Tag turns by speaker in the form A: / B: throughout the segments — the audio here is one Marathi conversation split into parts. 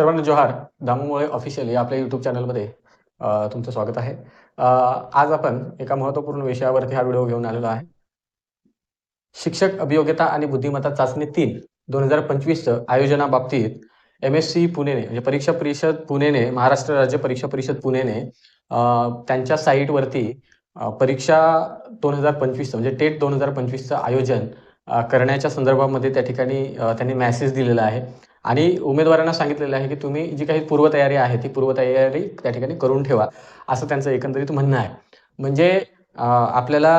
A: सर्वांना जोहार. दामूमुळे ऑफिशियल या आपल्या यूट्यूब चॅनलमध्ये तुमचं स्वागत आहे. आज आपण एका महत्त्वपूर्ण विषयावरती हा व्हिडिओ घेऊन आलेलो आहे. शिक्षक अभियोग्यता आणि बुद्धिमत्ता चाचणी तीन दोन हजार पंचवीसचं आयोजनाबाबतीत एम एस सी पुणेने म्हणजे परीक्षा परिषद पुणेने महाराष्ट्र राज्य परीक्षा परिषद पुणेने त्यांच्या साईटवरती परीक्षा दोन हजार पंचवीसचं म्हणजे टेट दोन हजार पंचवीसचं आयोजन करण्याच्या संदर्भामध्ये त्या ठिकाणी त्यांनी मॅसेज दिलेला आहे. आणि उमेदवारांना सांगितलेलं आहे की तुम्ही जी काही पूर्वतयारी आहे ती पूर्वतयारी त्या ठिकाणी करून ठेवा असं त्यांचं एकंदरीत म्हणणं आहे. म्हणजे आपल्याला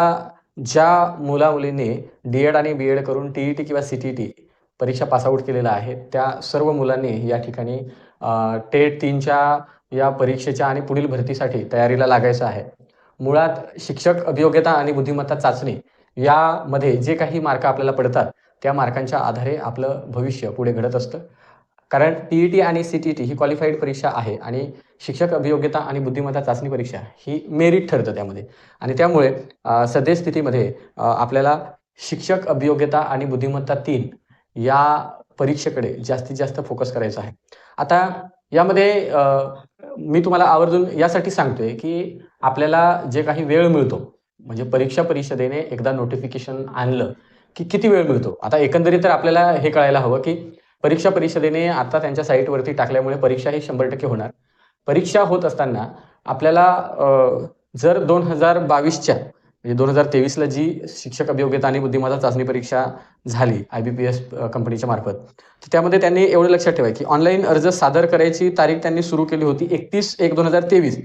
A: ज्या मुला मुलींनी डी एड आणि बी एड करून टी ई टी किंवा सी टी टी परीक्षा पासआउट केलेला आहे त्या सर्व मुलांनी या ठिकाणी टेट तीनच्या या परीक्षेच्या आणि पुढील भरतीसाठी तयारीला लागायचं आहे. मुळात शिक्षक अभियोग्यता आणि बुद्धिमत्ता चाचणी यामध्ये जे काही मार्क आपल्याला पडतात त्या मार्कांच्या आधारे आपलं भविष्य पुढे घडत असतं. कारण टी ई टी आणि सी टी टी ही क्वालिफाईड परीक्षा आहे आणि शिक्षक अभियोग्यता आणि बुद्धिमत्ता चाचणी परीक्षा ही मेरिट ठरतं त्यामध्ये. आणि त्यामुळे सद्यस्थितीमध्ये आपल्याला शिक्षक अभियोग्यता आणि बुद्धिमत्ता तीन या परीक्षेकडे जास्तीत जास्त फोकस करायचा आहे. आता यामध्ये मी तुम्हाला आवर्जून यासाठी सांगतोय की आपल्याला जे काही वेळ मिळतो म्हणजे परीक्षा परिषदेने एकदा नोटिफिकेशन आणलं की किती वेळ मिळतो? आता एकंदरीत तर आपल्याला हे कळायला हवं की परीक्षा परिषदेने आता त्यांच्या साईटवरती टाकल्यामुळे परीक्षा ही शंभर टक्के होणार. परीक्षा होत असताना आपल्याला जर दोन हजार बावीसच्या म्हणजे दोन हजार तेवीसला जी शिक्षक अभियोग्यता आणि बुद्धिमत्ता चाचणी परीक्षा झाली आय बी पी एस कंपनीच्या मार्फत तर त्यामध्ये त्यांनी एवढं लक्षात ठेवाय की ऑनलाईन अर्ज सादर करायची तारीख त्यांनी सुरू केली होती एकतीस एक दोन हजार तेवीस.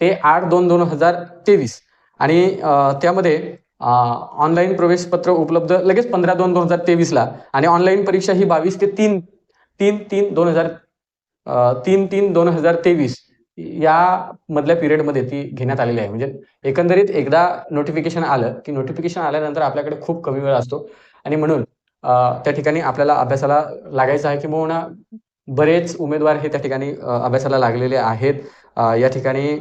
A: ते आठ दोन दोन हजार तेवीस. आणि त्यामध्ये ऑनलाईन प्रवेशपत्र उपलब्ध लगेच पंधरा दोन दोन हजार तेवीसला. आणि ऑनलाईन परीक्षा ही बावीस ते तीन तीन तीन दोन हजार तीन तीन दोन हजार तेवीस या मधल्या पिरियडमध्ये ती घेण्यात आलेली आहे. म्हणजे एकंदरीत एकदा नोटिफिकेशन आलं की नोटिफिकेशन आल्यानंतर आपल्याकडे खूप कमी वेळ असतो. आणि म्हणून त्या ठिकाणी आपल्याला अभ्यासाला लागायचं आहे किंवा बरेच उमेदवार हे त्या ठिकाणी अभ्यासाला लागलेले आहेत. या ठिकाणी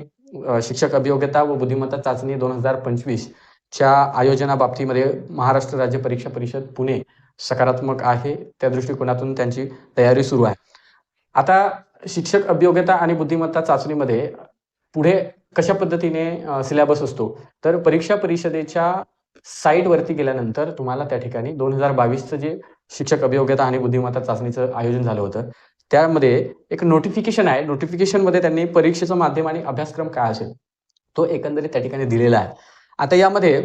A: शिक्षक अभियोग्यता व बुद्धिमत्ता चाचणी दोन हजार पंचवीस च्या आयोजनाबाबतीमध्ये महाराष्ट्र राज्य परीक्षा परिषद पुणे सकारात्मक आहे. त्या दृष्टिकोनातून त्यांची तयारी सुरू आहे. आता शिक्षक अभियोग्यता आणि बुद्धिमत्ता चाचणीमध्ये पुढे कशा पद्धतीने सिलेबस असतो? तर परीक्षा परिषदेच्या साईटवरती गेल्यानंतर तुम्हाला त्या ठिकाणी दोन हजार बावीसचं जे शिक्षक अभियोग्यता आणि बुद्धिमत्ता चाचणीचं आयोजन झालं होतं त्यामध्ये एक नोटिफिकेशन आहे. नोटिफिकेशनमध्ये त्यांनी परीक्षेचं माध्यम आणि अभ्यासक्रम काय असेल तो एकंदरीत त्या ठिकाणी दिलेला आहे. आता यामध्ये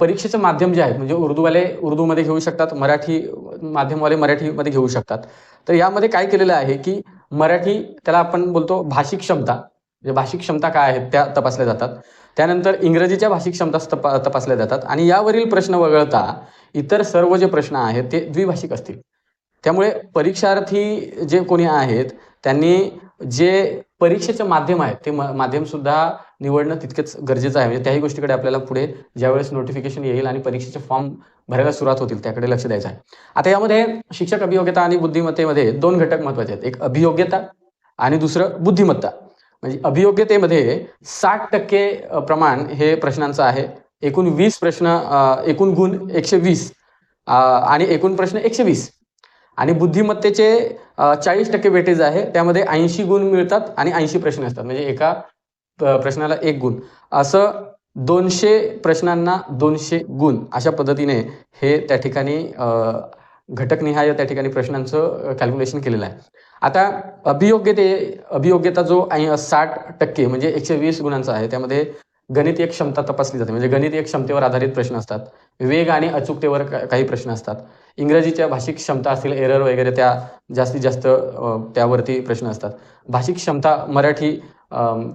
A: परीक्षेचं माध्यम जे आहे म्हणजे उर्दूवाले उर्दूमध्ये घेऊ शकतात मराठी माध्यमवाले मराठीमध्ये घेऊ शकतात. तर यामध्ये काय केलेलं आहे की मराठी त्याला आपण बोलतो भाषिक क्षमता. म्हणजे भाषिक क्षमता काय आहेत त्या तपासल्या जातात. त्यानंतर इंग्रजीच्या भाषिक क्षमता तपा तपासल्या जातात. आणि यावरील प्रश्न वगळता इतर सर्व जे प्रश्न आहेत ते द्विभाषिक असतील. त्यामुळे परीक्षार्थी जे कोणी आहेत त्यांनी जे परीक्षेचं माध्यम आहे ते म माध्यमसुद्धा निवडणं तितकंच गरजेचं आहे. म्हणजे त्याही गोष्टीकडे आपल्याला पुढे ज्यावेळेस नोटिफिकेशन येईल आणि परीक्षेचे फॉर्म भरायला सुरुवात होतील त्याकडे लक्ष द्यायचं आहे. आता यामध्ये शिक्षक अभियोग्यता आणि बुद्धिमत्तेमध्ये दोन घटक महत्त्वाचे आहेत. एक अभियोग्यता आणि दुसरं बुद्धिमत्ता. म्हणजे अभियोग्यतेमध्ये साठ टक्के प्रमाण हे प्रश्नांचं आहे. एकूण वीस प्रश्न एकूण गुण एकशे वीस आणि एकूण प्रश्न एकशे वीस. आणि बुद्धिमत्तेचे चाळीस टक्के वेटेज आहे. त्यामध्ये ऐंशी गुण मिळतात आणि ऐंशी प्रश्न असतात. म्हणजे एका प्रश्नाला एक गुण. असं दोनशे प्रश्नांना दोनशे गुण अशा पद्धतीने हे त्या ठिकाणी घटकनिहाय त्या ठिकाणी प्रश्नांचं कॅल्क्युलेशन केलेलं आहे. आता अभियोग्यते अभियोग्यता जो साठ टक्के म्हणजे एकशे वीस गुणांचा आहे. त्यामध्ये गणितीय क्षमता तपासली जाते. म्हणजे गणितीय क्षमतेवर आधारित प्रश्न असतात. वेग आणि अचूकतेवर काही प्रश्न असतात. इंग्रजीच्या भाषिक क्षमता असतील एरर वगैरे त्या जास्तीत जास्त त्यावरती प्रश्न असतात. भाषिक क्षमता मराठी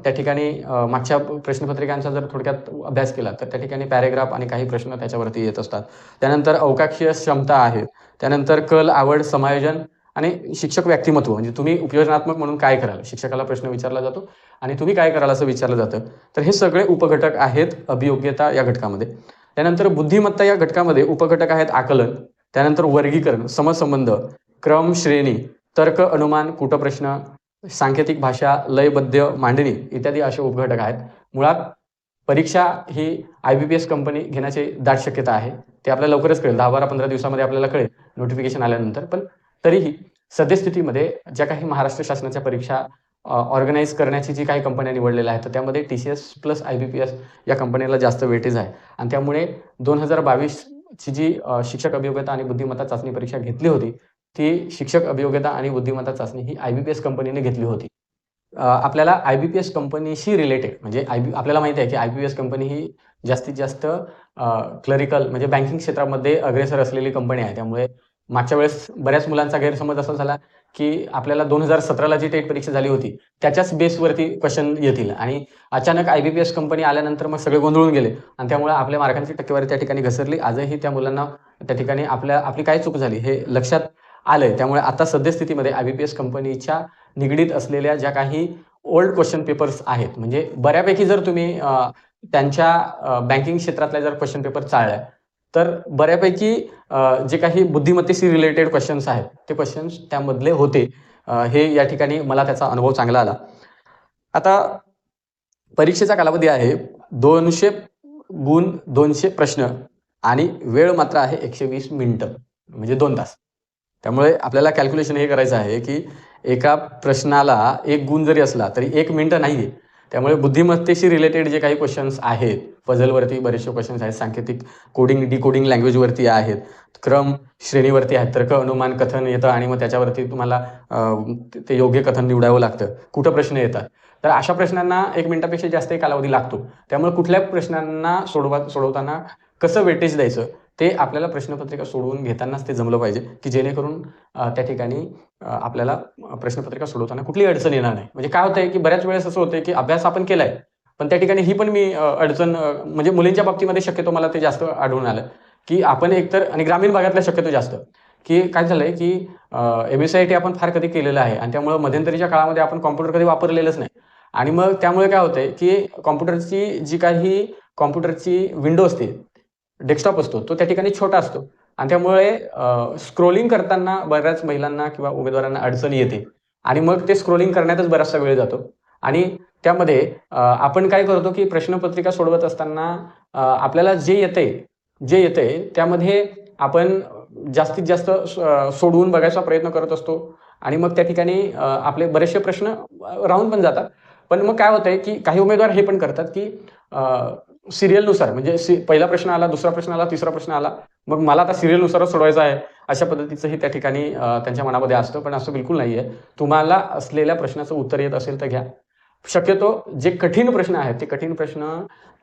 A: त्या ठिकाणी मागच्या प्रश्नपत्रिकांचा जर थोडक्यात अभ्यास केला तर त्या ठिकाणी पॅरेग्राफ आणि काही प्रश्न त्याच्यावरती येत असतात. त्यानंतर अवकाशीय क्षमता आहे. त्यानंतर कल आवड समायोजन आणि शिक्षक व्यक्तिमत्व म्हणजे तुम्ही उपयोजनात्मक म्हणून काय कराल? शिक्षकाला प्रश्न विचारला जातो आणि तुम्ही काय कराल असं विचारलं जातं. तर हे सगळे उपघटक आहेत अभियोग्यता या घटकामध्ये. त्यानंतर बुद्धिमत्ता या घटकामध्ये उपघटक आहेत आकलन त्यानंतर वर्गीकरण समसंबंध क्रम श्रेणी तर्क अनुमान कुटप्रश्न सांकेतिक भाषा लयबद्ध मांडणी इत्यादी असे उपघटक आहेत. मुळात परीक्षा ही I B P S company घेण्याची दाट शक्यता आहे. ते आपल्याला लवकरच कळेल. दहा बारा पंधरा दिवसामध्ये आपल्याला कळेल नोटिफिकेशन आल्यानंतर. पण तरीही सद्यस्थितीमध्ये ज्या काही महाराष्ट्र शासनाच्या परीक्षा ऑर्गनाईज करण्याची जी काही कंपन्या निवडलेल्या आहेत तर त्यामध्ये T C S plus I B P S या कंपनीला जास्त वेटेज आहे. आणि त्यामुळे दोन हजार बावीसची जी शिक्षक अभियोग्यता आणि बुद्धिमत्ता चाचणी परीक्षा घेतली होती ती शिक्षक अभियोग्यता आणि बुद्धिमत्ता चाचणी ही आय बी पी एस कंपनीने घेतली होती. आपल्याला आय बी पी एस कंपनीशी रिलेटेड म्हणजे आय बी आपल्याला माहिती आहे की I B P S company ही जास्तीत जास्त क्लरिकल म्हणजे बँकिंग क्षेत्रामध्ये अग्रेसर असलेली कंपनी आहे. त्यामुळे मागच्या वेळेस बऱ्याच मुलांचा गैरसमज असा झाला की आपल्याला दोन हजार सतराला जी टेट परीक्षा झाली होती त्याच्याच बेसवरती क्वेश्चन येतील. आणि अचानक I B P S company आल्यानंतर मग सगळे गोंधळून गेले. आणि त्यामुळे आपल्या मार्कांची टक्केवारी त्या ठिकाणी घसरली. आजही त्या मुलांना त्या ठिकाणी आपल्या आपली काय चूक झाली हे लक्षात आलंय. त्यामुळे आता सद्यस्थितीमध्ये आय बी पी एस कंपनीच्या निगडीत असलेल्या ज्या काही ओल्ड क्वेश्चन पेपर्स आहेत म्हणजे बऱ्यापैकी जर तुम्ही त्यांच्या बँकिंग क्षेत्रातल्या जर क्वेश्चन पेपर चाळल्या तर बऱ्यापैकी जे काही बुद्धिमत्तेशी रिलेटेड क्वेश्चन्स आहेत ते क्वेश्चन्स त्यामधले होते. हे या ठिकाणी मला त्याचा अनुभव चांगला आला. आता परीक्षेचा कालावधी आहे दोनशे गुण दोनशे प्रश्न आणि वेळ मात्र आहे एकशे वीस मिनटं म्हणजे दोन तास. त्यामुळे आपल्याला कॅल्क्युलेशन हे करायचं आहे की एका प्रश्नाला एक गुण जरी असला तरी एक मिनटं नाही आहे त्यामुळे बुद्धिमत्तेशी रिलेटेड जे काही क्वेश्चन्स आहेत पझलवरती बरेचसे क्वेश्चन्स आहेत सांकेतिक कोडिंग डिकोडिंग लँग्वेजवरती आहेत क्रम श्रेणीवरती आहेत तर्क अनुमान कथन येतं आणि मग त्याच्यावरती तुम्हाला ते- ते योग्य कथन निवडावं लागतं. कुठं प्रश्न येतात? तर अशा प्रश्नांना एक मिनिटापेक्षा जास्त कालावधी लागतो. त्यामुळे कुठल्या प्रश्नांना सोडवा सोडवताना कसं वेटेज द्यायचं? ते आपल्याला प्रश्नपत्रिका सोडवून घेतानाच ते जमलं पाहिजे की जेणेकरून त्या ठिकाणी आपल्याला प्रश्नपत्रिका सोडवताना कुठली अडचण येणार नाही. म्हणजे काय होतंय की बऱ्याच वेळेस असं होतंय की अभ्यास आपण केलाय पण त्या ठिकाणी ही पण मी अडचण म्हणजे मुलींच्या बाबतीमध्ये शक्यतो मला ते जास्त आढळून आलं की आपण एकतर आणि ग्रामीण भागातल्या शक्यतो जास्त की काय झालंय की एम एस आय टी आपण फार कधी केलेलं आहे आणि त्यामुळे मध्यंतरीच्या काळामध्ये आपण कॉम्प्युटर कधी वापरलेलंच नाही. आणि मग त्यामुळे काय होतंय की कॉम्प्युटरची जी काही कॉम्प्युटरची विंडो असते डेस्कटॉप असतो तो त्या ठिकाणी छोटा असतो. आणि त्यामुळे स्क्रोलिंग करताना बऱ्याच महिलांना किंवा उमेदवारांना अडचण येते. आणि मग ते स्क्रोलिंग करण्यातच बराचसा वेळ जातो. आणि त्यामध्ये आपण काय करतो की प्रश्नपत्रिका सोडवत असताना आपल्याला जे येते जे येते त्यामध्ये आपण जास्तीत जास्त सोडवून बघायचा प्रयत्न करत असतो. आणि मग त्या ठिकाणी आपले बरेचसे प्रश्न राहून पण जातात. पण मग काय होतंय की काही उमेदवार हे पण करतात की सिरियलनुसार म्हणजे सि पहिला प्रश्न आला दुसरा प्रश्न आला तिसरा प्रश्न आला मग मला आता सिरियलनुसारच सोडवायचा आहे अशा पद्धतीचंही त्या ठिकाणी त्यांच्या मनामध्ये असतं पण असं बिलकुल नाही आहे तुम्हाला असलेल्या प्रश्नाचं उत्तर येत असेल तर घ्या. शक्यतो जे कठीण प्रश्न आहेत ते कठीण प्रश्न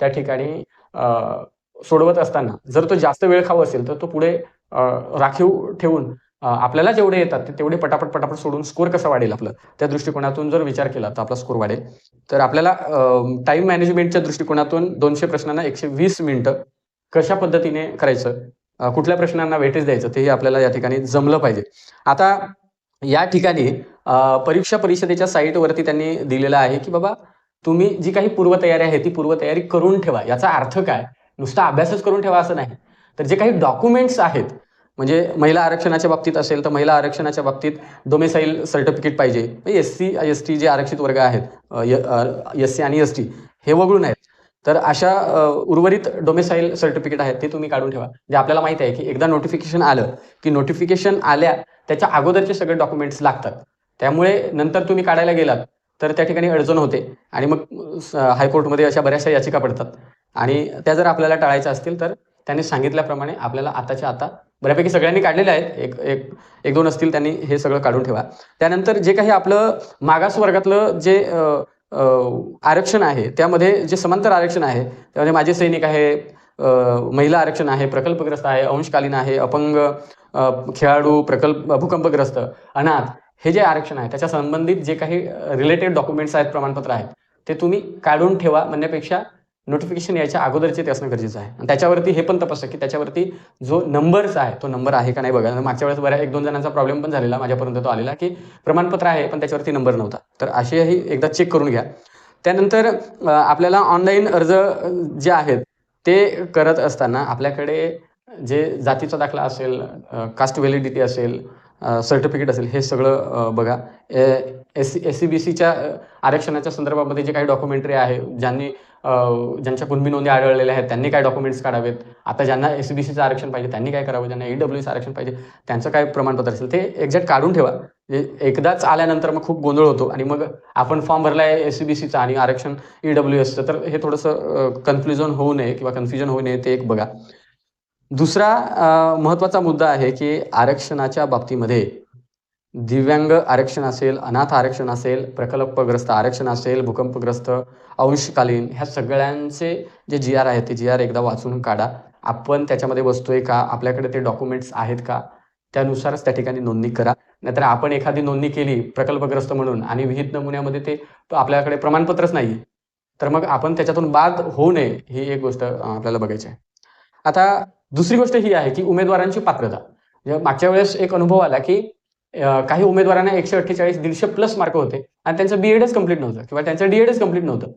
A: त्या ठिकाणी सोडवत असताना जर तो जास्त वेळ खाऊ असेल तर तो पुढे राखीव ठेवून आपल्याला जेवढे येतात तेवढे पटापट पटापट सोडून स्कोर कसा वाढेल आपलं? त्या दृष्टिकोनातून जर विचार केला तर आपला स्कोर वाढेल. तर आपल्याला टाइम मॅनेजमेंटच्या दृष्टिकोनातून दोनशे प्रश्नांना एकशे वीस मिनिटं कशा पद्धतीने करायचं? कुठल्या प्रश्नांना वेटेज द्यायचं? तेही आपल्याला या ठिकाणी जमलं पाहिजे. आता या ठिकाणी परीक्षा परिषदेच्या साईटवरती त्यांनी दिलेलं आहे की बाबा तुम्ही जी काही पूर्वतयारी आहे ती पूर्वतयारी करून ठेवा. याचा अर्थ काय? नुसता अभ्यासच करून ठेवा असं नाही. तर जे काही डॉक्युमेंट्स आहेत म्हणजे महिला आरक्षणाच्या बाबतीत असेल तर महिला आरक्षणाच्या बाबतीत डोमेसाईल सर्टिफिकेट पाहिजे. एस सी एस टी जे आरक्षित वर्ग आहेत एस सी आणि एस टी हे वगळून आहेत. तर अशा उर्वरित डोमेसाईल सर्टिफिकेट आहेत ते तुम्ही काढून ठेवा. जे आपल्याला माहिती आहे की एकदा नोटिफिकेशन आलं की नोटिफिकेशन आल्या त्याच्या अगोदरचे सगळे डॉक्युमेंट्स लागतात. त्यामुळे नंतर तुम्ही काढायला गेलात तर त्या ठिकाणी अडचण होते. आणि मग हायकोर्टमध्ये अशा बऱ्याचशा याचिका पडतात. आणि त्या जर आपल्याला टाळायच्या असतील तर त्यांनी सांगितल्याप्रमाणे आपल्याला आताच्या आता बऱ्यापैकी सगळ्यांनी काढलेले आहेत. एक एक एक दोन असतील त्यांनी हे सगळं काढून ठेवा. त्यानंतर जे काही आपलं मागास वर्गातलं जे आरक्षण आहे त्यामध्ये जे समांतर आरक्षण आहे त्यामध्ये माझे सैनिक आहे महिला आरक्षण आहे प्रकल्पग्रस्त आहे अंशकालीन आहे अपंग खेळाडू प्रकल्प भूकंपग्रस्त अनाथ हे जे आरक्षण आहे त्याच्या संबंधित जे काही रिलेटेड डॉक्युमेंट्स आहेत प्रमाणपत्र आहेत ते तुम्ही काढून ठेवा. म्हणण्यापेक्षा नोटिफिकेशन यायच्या अगोदरचे ते असणं गरजेचं आहे. आणि त्याच्यावरती हे पण तपासा की त्याच्यावरती जो नंबर्स आहे तो नंबर आहे का नाही बघा. मागच्या वेळेस बऱ्या एक दोन जणांचा प्रॉब्लेम पण झालेला माझ्यापर्यंत तो आलेला की प्रमाणपत्र आहे पण त्याच्यावरती नंबर नव्हता. तर असेही एकदा चेक करून घ्या. त्यानंतर आपल्याला ऑनलाईन अर्ज जे आहेत ते करत असताना आपल्याकडे जे जातीचा दाखला असेल कास्ट व्हॅलिडिटी असेल सर्टिफिकेट असेल हे सगळं बघा. S C S C B सीच्या आरक्षणाच्या संदर्भामध्ये जे काही डॉक्युमेंटरी आहे ज्यांनी ज्यांच्या कुणबी नोंदी आढळलेल्या आहेत त्यांनी काय डॉक्युमेंट्स काढावेत? आता ज्यांना एस सी बी सीचं आरक्षण पाहिजे त्यांनी काय करावं? ज्यांना ई डब्ल्यू आरक्षण पाहिजे त्यांचं काय प्रमाणपत्र असेल? ते एक्झॅक्ट काढून ठेवा. एकदाच आल्यानंतर मग खूप गोंधळ होतो आणि मग आपण फॉर्म भरलाय एस सी बी सीचा आणि आरक्षण ई डब्ल्यू एसचं तर हे थोडंसं कन्फ्युजन होऊ नये किंवा कन्फ्युजन होऊ नये ते एक बघा. दुसरा महत्त्वाचा मुद्दा आहे की आरक्षणाच्या बाबतीमध्ये दिव्यांग आरक्षण असेल अनाथ आरक्षण असेल प्रकल्पग्रस्त आरक्षण असेल भूकंपग्रस्त अंशकालीन ह्या सगळ्यांचे जे जी आर आहेत ते जी आर एकदा वाचून काढा. आपण त्याच्यामध्ये बसतोय का? आपल्याकडे ते डॉक्युमेंट्स आहेत का? त्यानुसारच त्या ठिकाणी नोंदणी करा. नाहीतर आपण एखादी नोंदणी केली प्रकल्पग्रस्त म्हणून आणि विहित नमुन्यामध्ये ते आपल्याकडे प्रमाणपत्रच नाही तर मग आपण त्याच्यातून बाद होऊ नये ही एक गोष्ट आपल्याला बघायची आहे. आता दुसरी गोष्ट ही आहे की उमेदवारांची पात्रता. म्हणजे मागच्या वेळेस एक अनुभव आला की काही उमेदवारांना एकशे अठ्ठेचाळीस दीडशे प्लस मार्क होते आणि त्यांचं बीएडच कंप्लीट नव्हतं किंवा त्यांचं डीएडच कंप्लीट नव्हतं.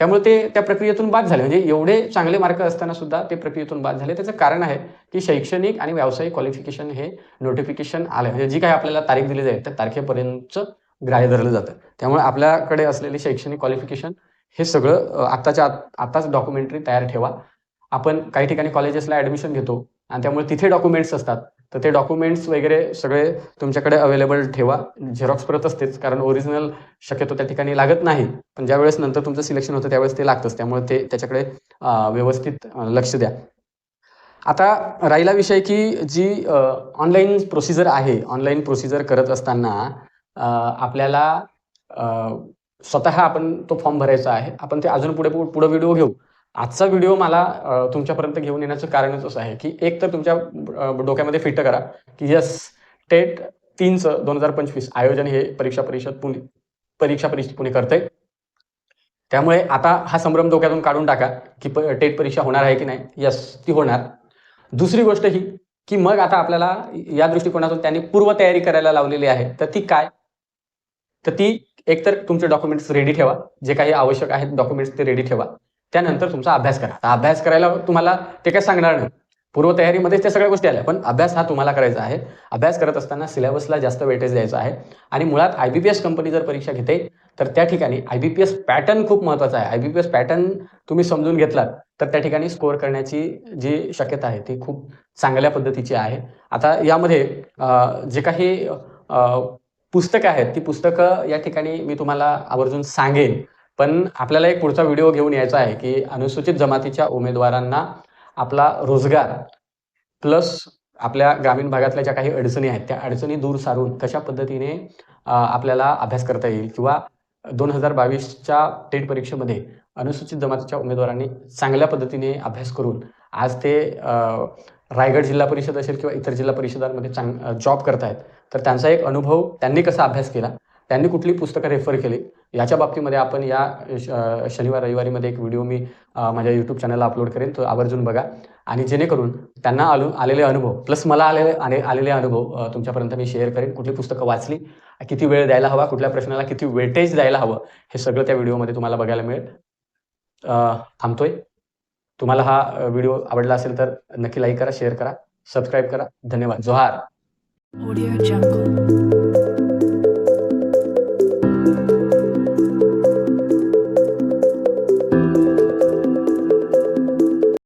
A: त्यामुळे ते त्या प्रक्रियेतून बाद झाले. म्हणजे एवढे चांगले मार्क असताना सुद्धा ते प्रक्रियेतून बाद झाले. त्याचं कारण आहे की शैक्षणिक आणि व्यावसायिक क्वालिफिकेशन हे नोटिफिकेशन आलं म्हणजे जी काही आपल्याला तारीख दिली जाईल त्या तारखेपर्यंतच ग्राह्य धरलं जातं. त्यामुळे आपल्याकडे असलेले शैक्षणिक क्वालिफिकेशन हे सगळं आत्ताच्या आत आत्ताच डॉक्युमेंटरी तयार ठेवा. आपण काही ठिकाणी कॉलेजेसला ॲडमिशन घेतो आणि त्यामुळे तिथे डॉक्युमेंट्स असतात. तर ते डॉक्युमेंट्स वगैरे सगळे तुमच्याकडे अवेलेबल ठेवा. झेरॉक्स परत असतेच कारण ओरिजिनल शक्यतो त्या ठिकाणी लागत नाही. पण ज्यावेळेस नंतर तुमचं सिलेक्शन होतं त्यावेळेस ते लागतंच. त्यामुळे ते त्याच्याकडे व्यवस्थित लक्ष द्या. आता राहिला विषय की जी ऑनलाईन प्रोसिजर आहे ऑनलाईन प्रोसिजर करत असताना आपल्याला स्वतः आपण तो फॉर्म भरायचा आहे. आपण ते अजून पुढे पुढे व्हिडिओ घेऊ. आजचा व्हिडिओ मला तुमच्यापर्यंत घेऊन येण्याचं कारणच असं आहे की एक तर तुमच्या डोक्यामध्ये फिट करा की यस टेट तीनचं दोन हजार पंचवीस आयोजन हे परीक्षा परिषद पुणे परीक्षा परिषद पुणे करते त्यामुळे आता हा संभ्रम डोक्यातून काढून टाका की टेट परीक्षा होणार आहे की नाही. यस ती होणार. दुसरी गोष्ट ही की मग आता आपल्याला या दृष्टिकोनातून त्यांनी पूर्वतयारी करायला लावलेली आहे. तर ती काय? तर ती एकतर तुमचे डॉक्युमेंट्स रेडी ठेवा. जे काही आवश्यक आहेत डॉक्युमेंट्स ते रेडी ठेवा. त्यानंतर तुमचा अभ्यास करा. आता अभ्यास करायला तुम्हाला ते काय सांगणार नाही. पूर्वतयारीमध्ये त्या सगळ्या गोष्टी आल्या पण अभ्यास हा तुम्हाला करायचा आहे. अभ्यास करत असताना सिलेबसला जास्त वेटेज द्यायचा आहे. आणि मुळात I B P S company जर परीक्षा घेते तर त्या ठिकाणी I B P S pattern खूप महत्त्वाचा आहे. I B P S pattern तुम्ही समजून घेतलात तर त्या ठिकाणी स्कोअर करण्याची जी शक्यता आहे ती खूप चांगल्या पद्धतीची आहे. आता यामध्ये जे काही पुस्तकं आहेत ती पुस्तकं या ठिकाणी मी तुम्हाला आवर्जून सांगेन. पण आपल्याला एक पुढचा व्हिडिओ घेऊन यायचा आहे की अनुसूचित जमातीच्या उमेदवारांना आपला रोजगार प्लस आपल्या ग्रामीण भागातल्या ज्या काही अडचणी आहेत त्या अडचणी दूर सारून कशा पद्धतीने आपल्याला अभ्यास करता येईल किंवा दोन हजार बावीसच्या टेट परीक्षेमध्ये अनुसूचित जमातीच्या उमेदवारांनी चांगल्या पद्धतीने अभ्यास करून आज ते रायगड जिल्हा परिषद असेल किंवा इतर जिल्हा परिषदांमध्ये चांग जॉब करतायत तर त्यांचा एक अनुभव त्यांनी कसा अभ्यास केला? त्यांनी कुठली पुस्तकं रेफर केली. याच्या बाबतीमध्ये आपण या शनिवार रविवारीमध्ये एक व्हिडिओ मी माझ्या यूट्यूब चॅनलला अपलोड करेन. तो आवर्जून बघा. आणि जेणेकरून त्यांना आलो आलेले अनुभव प्लस मला आलेले आले आलेले अनुभव तुमच्यापर्यंत मी शेअर करेन. कुठली पुस्तकं वाचली किती वेळ द्यायला हवा कुठल्या प्रश्नाला किती वेटेज द्यायला हवं हे सगळं त्या व्हिडिओमध्ये तुम्हाला बघायला मिळेल. थांबतोय. तुम्हाला हा व्हिडिओ आवडला असेल तर नक्की लाईक करा शेअर करा सबस्क्राईब करा. धन्यवाद. जोहार.
B: Audio Jungle.